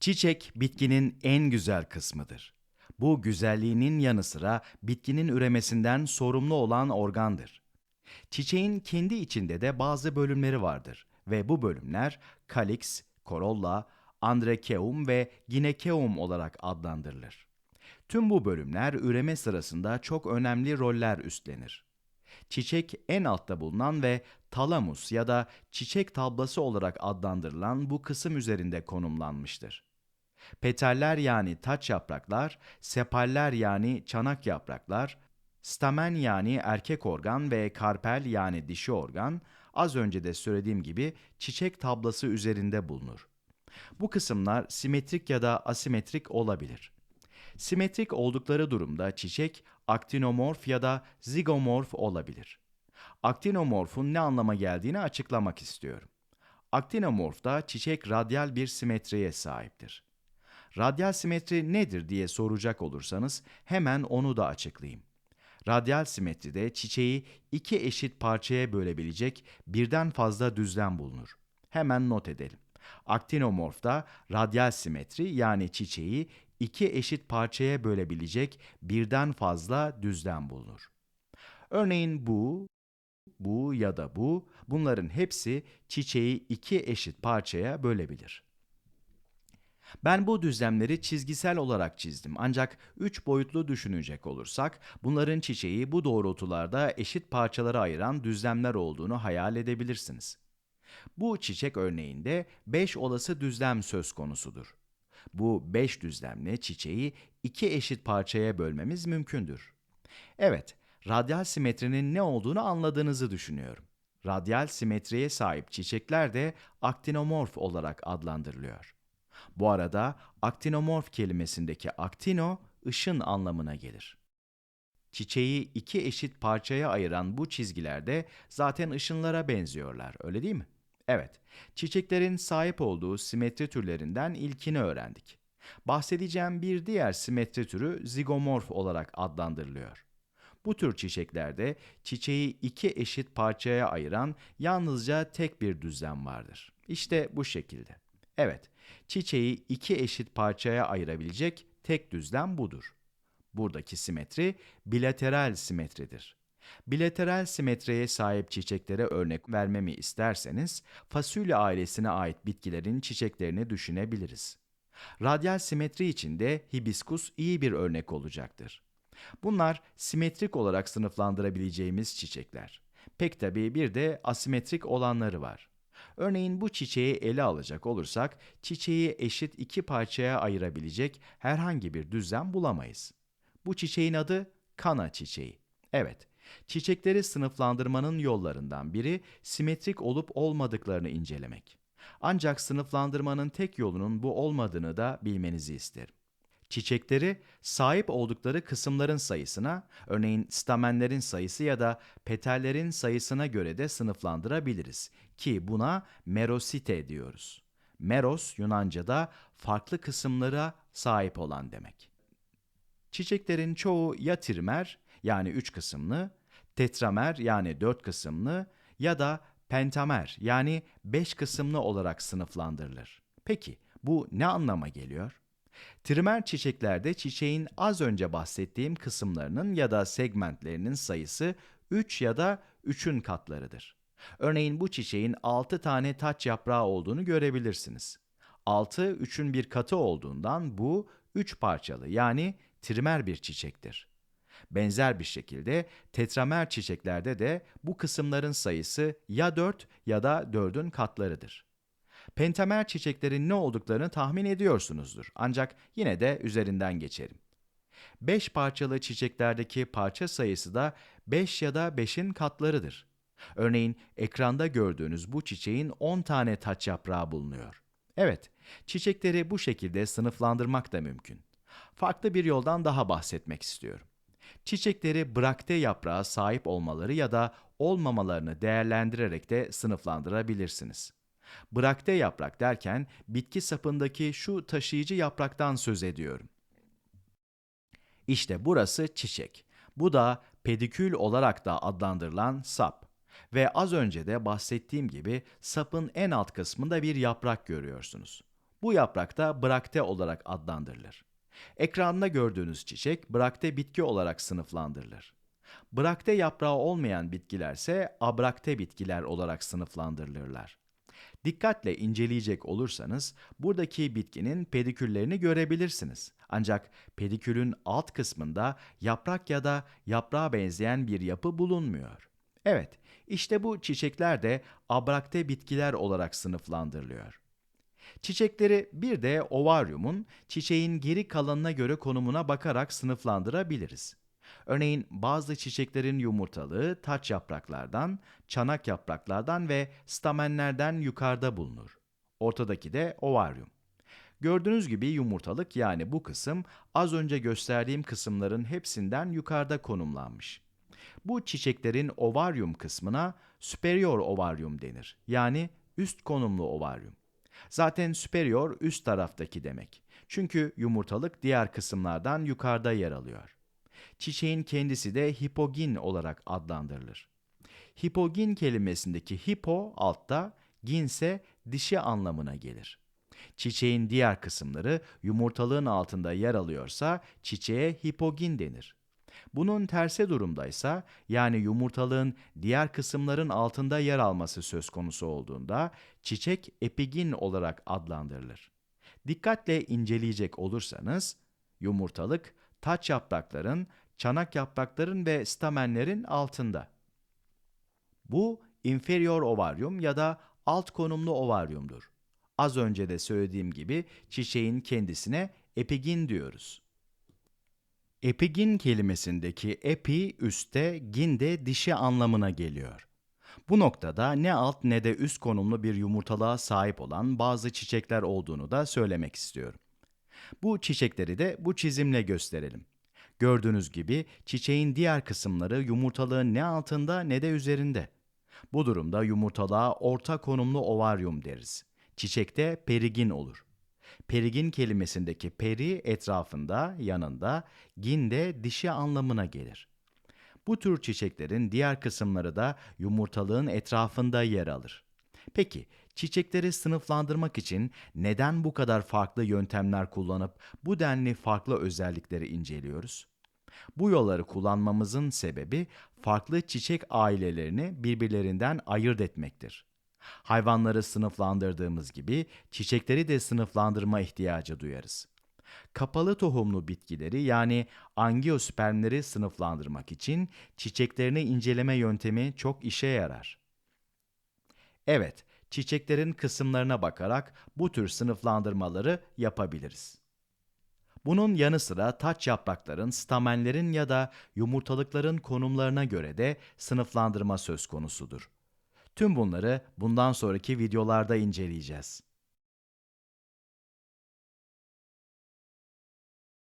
Çiçek bitkinin en güzel kısmıdır. Bu güzelliğinin yanı sıra bitkinin üremesinden sorumlu olan organdır. Çiçeğin kendi içinde de bazı bölümleri vardır ve bu bölümler kaliks, korolla, andrekeum ve ginekeum olarak adlandırılır. Tüm bu bölümler üreme sırasında çok önemli roller üstlenir. Çiçek en altta bulunan ve talamus ya da çiçek tablası olarak adlandırılan bu kısım üzerinde konumlanmıştır. Petaller yani taç yapraklar, sepaller yani çanak yapraklar, stamen yani erkek organ ve karpel yani dişi organ, az önce de söylediğim gibi çiçek tablası üzerinde bulunur. Bu kısımlar simetrik ya da asimetrik olabilir. Simetrik oldukları durumda çiçek aktinomorf ya da zigomorf olabilir. Aktinomorfun ne anlama geldiğini açıklamak istiyorum. Aktinomorfta çiçek radyal bir simetriye sahiptir. Radyal simetri nedir diye soracak olursanız hemen onu da açıklayayım. Radyal simetride çiçeği iki eşit parçaya bölebilecek birden fazla düzlem bulunur. Hemen not edelim. Aktinomorfta radyal simetri yani çiçeği iki eşit parçaya bölebilecek birden fazla düzlem bulunur. Örneğin bu, bu ya da bu bunların hepsi çiçeği iki eşit parçaya bölebilir. Ben bu düzlemleri çizgisel olarak çizdim ancak üç boyutlu düşünecek olursak bunların çiçeği bu doğrultularda eşit parçalara ayıran düzlemler olduğunu hayal edebilirsiniz. Bu çiçek örneğinde 5 olası düzlem söz konusudur. Bu 5 düzlemle çiçeği iki eşit parçaya bölmemiz mümkündür. Evet, radyal simetrinin ne olduğunu anladığınızı düşünüyorum. Radyal simetriye sahip çiçekler de aktinomorf olarak adlandırılıyor. Bu arada aktinomorf kelimesindeki aktino ışın anlamına gelir. Çiçeği iki eşit parçaya ayıran bu çizgiler de zaten ışınlara benziyorlar, öyle değil mi? Evet, çiçeklerin sahip olduğu simetri türlerinden ilkini öğrendik. Bahsedeceğim bir diğer simetri türü zigomorf olarak adlandırılıyor. Bu tür çiçeklerde çiçeği iki eşit parçaya ayıran yalnızca tek bir düzlem vardır. İşte bu şekilde. Evet, çiçeği iki eşit parçaya ayırabilecek tek düzlem budur. Buradaki simetri bilateral simetridir. Bilateral simetriye sahip çiçeklere örnek vermemi isterseniz, fasulye ailesine ait bitkilerin çiçeklerini düşünebiliriz. Radyal simetri için de hibiskus iyi bir örnek olacaktır. Bunlar simetrik olarak sınıflandırabileceğimiz çiçekler. Pek tabii bir de asimetrik olanları var. Örneğin bu çiçeği ele alacak olursak, çiçeği eşit iki parçaya ayırabilecek herhangi bir düzlem bulamayız. Bu çiçeğin adı kana çiçeği. Evet, çiçekleri sınıflandırmanın yollarından biri simetrik olup olmadıklarını incelemek. Ancak sınıflandırmanın tek yolunun bu olmadığını da bilmenizi isterim. Çiçekleri sahip oldukları kısımların sayısına, örneğin stamenlerin sayısı ya da petallerin sayısına göre de sınıflandırabiliriz ki buna merosite diyoruz. Meros Yunanca'da farklı kısımlara sahip olan demek. Çiçeklerin çoğu ya trimer yani üç kısımlı, tetramer yani dört kısımlı ya da pentamer yani beş kısımlı olarak sınıflandırılır. Peki bu ne anlama geliyor? Trimer çiçeklerde çiçeğin az önce bahsettiğim kısımlarının ya da segmentlerinin sayısı 3 ya da 3'ün katlarıdır. Örneğin bu çiçeğin 6 tane taç yaprağı olduğunu görebilirsiniz. 6 3'ün bir katı olduğundan bu 3 parçalı yani trimer bir çiçektir. Benzer bir şekilde tetramer çiçeklerde de bu kısımların sayısı ya 4 ya da 4'ün katlarıdır. Pentamer çiçeklerin ne olduklarını tahmin ediyorsunuzdur. Ancak yine de üzerinden geçerim. 5 parçalı çiçeklerdeki parça sayısı da 5 ya da 5'in katlarıdır. Örneğin ekranda gördüğünüz bu çiçeğin 10 tane taç yaprağı bulunuyor. Evet, çiçekleri bu şekilde sınıflandırmak da mümkün. Farklı bir yoldan daha bahsetmek istiyorum. Çiçekleri bırakte yaprağa sahip olmaları ya da olmamalarını değerlendirerek de sınıflandırabilirsiniz. Bırakte yaprak derken bitki sapındaki şu taşıyıcı yapraktan söz ediyorum. İşte burası çiçek. Bu da pedikül olarak da adlandırılan sap. Ve az önce de bahsettiğim gibi sapın en alt kısmında bir yaprak görüyorsunuz. Bu yaprak da brakte olarak adlandırılır. Ekranda gördüğünüz çiçek brakte bitki olarak sınıflandırılır. Brakte yaprağı olmayan bitkilerse abrakte bitkiler olarak sınıflandırılırlar. Dikkatle inceleyecek olursanız buradaki bitkinin pediküllerini görebilirsiniz. Ancak pedikülün alt kısmında yaprak ya da yaprağa benzeyen bir yapı bulunmuyor. Evet, işte bu çiçekler de abrakte bitkiler olarak sınıflandırılıyor. Çiçekleri bir de ovaryumun çiçeğin geri kalanına göre konumuna bakarak sınıflandırabiliriz. Örneğin bazı çiçeklerin yumurtalığı taç yapraklardan, çanak yapraklardan ve stamenlerden yukarıda bulunur. Ortadaki de ovaryum. Gördüğünüz gibi yumurtalık yani bu kısım az önce gösterdiğim kısımların hepsinden yukarıda konumlanmış. Bu çiçeklerin ovaryum kısmına superior ovaryum denir. Yani üst konumlu ovaryum. Zaten superior üst taraftaki demek. Çünkü yumurtalık diğer kısımlardan yukarıda yer alıyor. Çiçeğin kendisi de hipogin olarak adlandırılır. Hipogin kelimesindeki hipo altta, ginse dişi anlamına gelir. Çiçeğin diğer kısımları yumurtalığın altında yer alıyorsa çiçeğe hipogin denir. Bunun tersi durumdaysa yani yumurtalığın diğer kısımların altında yer alması söz konusu olduğunda çiçek epigin olarak adlandırılır. Dikkatle inceleyecek olursanız yumurtalık taç yaprakların, çanak yaprakların ve stamenlerin altında. Bu inferior ovaryum ya da alt konumlu ovaryumdur. Az önce de söylediğim gibi çiçeğin kendisine epigin diyoruz. Epigin kelimesindeki epi üstte, gin de dişi anlamına geliyor. Bu noktada ne alt ne de üst konumlu bir yumurtalığa sahip olan bazı çiçekler olduğunu da söylemek istiyorum. Bu çiçekleri de bu çizimle gösterelim. Gördüğünüz gibi çiçeğin diğer kısımları yumurtalığın ne altında ne de üzerinde. Bu durumda yumurtalığa orta konumlu ovaryum deriz. Çiçekte perigin olur. Perigin kelimesindeki peri etrafında, yanında, gin de dişi anlamına gelir. Bu tür çiçeklerin diğer kısımları da yumurtalığın etrafında yer alır. Peki, çiçekleri sınıflandırmak için neden bu kadar farklı yöntemler kullanıp bu denli farklı özellikleri inceliyoruz? Bu yolları kullanmamızın sebebi farklı çiçek ailelerini birbirlerinden ayırt etmektir. Hayvanları sınıflandırdığımız gibi çiçekleri de sınıflandırma ihtiyacı duyarız. Kapalı tohumlu bitkileri yani angiospermleri sınıflandırmak için çiçeklerini inceleme yöntemi çok işe yarar. Evet, çiçeklerin kısımlarına bakarak bu tür sınıflandırmaları yapabiliriz. Bunun yanı sıra taç yaprakların, stamenlerin ya da yumurtalıkların konumlarına göre de sınıflandırma söz konusudur. Tüm bunları bundan sonraki videolarda inceleyeceğiz.